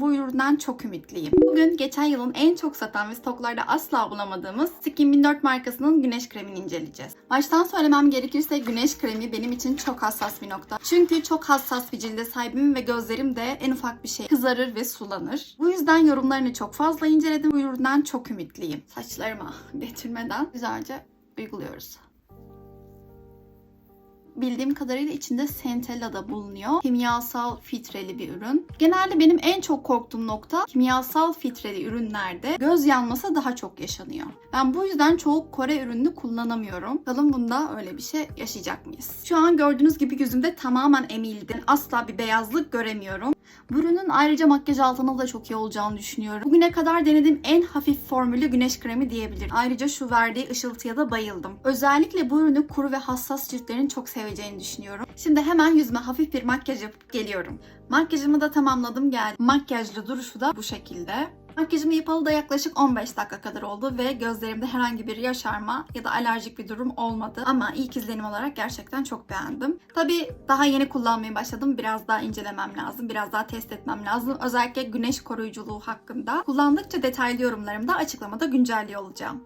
bu üründen çok ümitliyim. Bugün geçen yılın en çok satan ve stoklarda asla bulamadığımız Skin 1004 markasının güneş kremini inceleyeceğiz. Baştan söylemem gerekirse güneş kremi benim için çok hassas bir nokta. Çünkü çok hassas bir cilde sahibim ve gözlerim de en ufak bir şey kızarır ve sulanır. Bu yüzden yorumlarını çok fazla inceledim. Bu üründen çok ümitliyim. Saçlarıma getirmeden güzelce uyguluyoruz. Bildiğim kadarıyla içinde Centella da bulunuyor. Kimyasal filtreli bir ürün. Genelde benim en çok korktuğum nokta kimyasal filtreli ürünlerde göz yanması daha çok yaşanıyor. Ben bu yüzden çoğu Kore ürününü kullanamıyorum. Bakalım bunda öyle bir şey yaşayacak mıyız? Şu an gördüğünüz gibi yüzümde tamamen emildi. Asla bir beyazlık göremiyorum. Bu ürünün ayrıca makyaj altına da çok iyi olacağını düşünüyorum. Bugüne kadar denediğim en hafif formülü güneş kremi diyebilirim. Ayrıca şu verdiği ışıltıya da bayıldım. Özellikle bu ürünü kuru ve hassas ciltlerin çok seveceğini düşünüyorum. Şimdi hemen yüzüme hafif bir makyaj yapıp geliyorum. Makyajımı da tamamladım geldim. Makyajlı duruşu da bu şekilde. Makyajımı yapalı da yaklaşık 15 dakika kadar oldu ve gözlerimde herhangi bir yaşarma ya da alerjik bir durum olmadı. Ama ilk izlenim olarak gerçekten çok beğendim. Tabii daha yeni kullanmaya başladım. Biraz daha incelemem lazım. Biraz daha test etmem lazım. Özellikle güneş koruyuculuğu hakkında. Kullandıkça detaylı yorumlarımda açıklamada güncelliyor olacağım.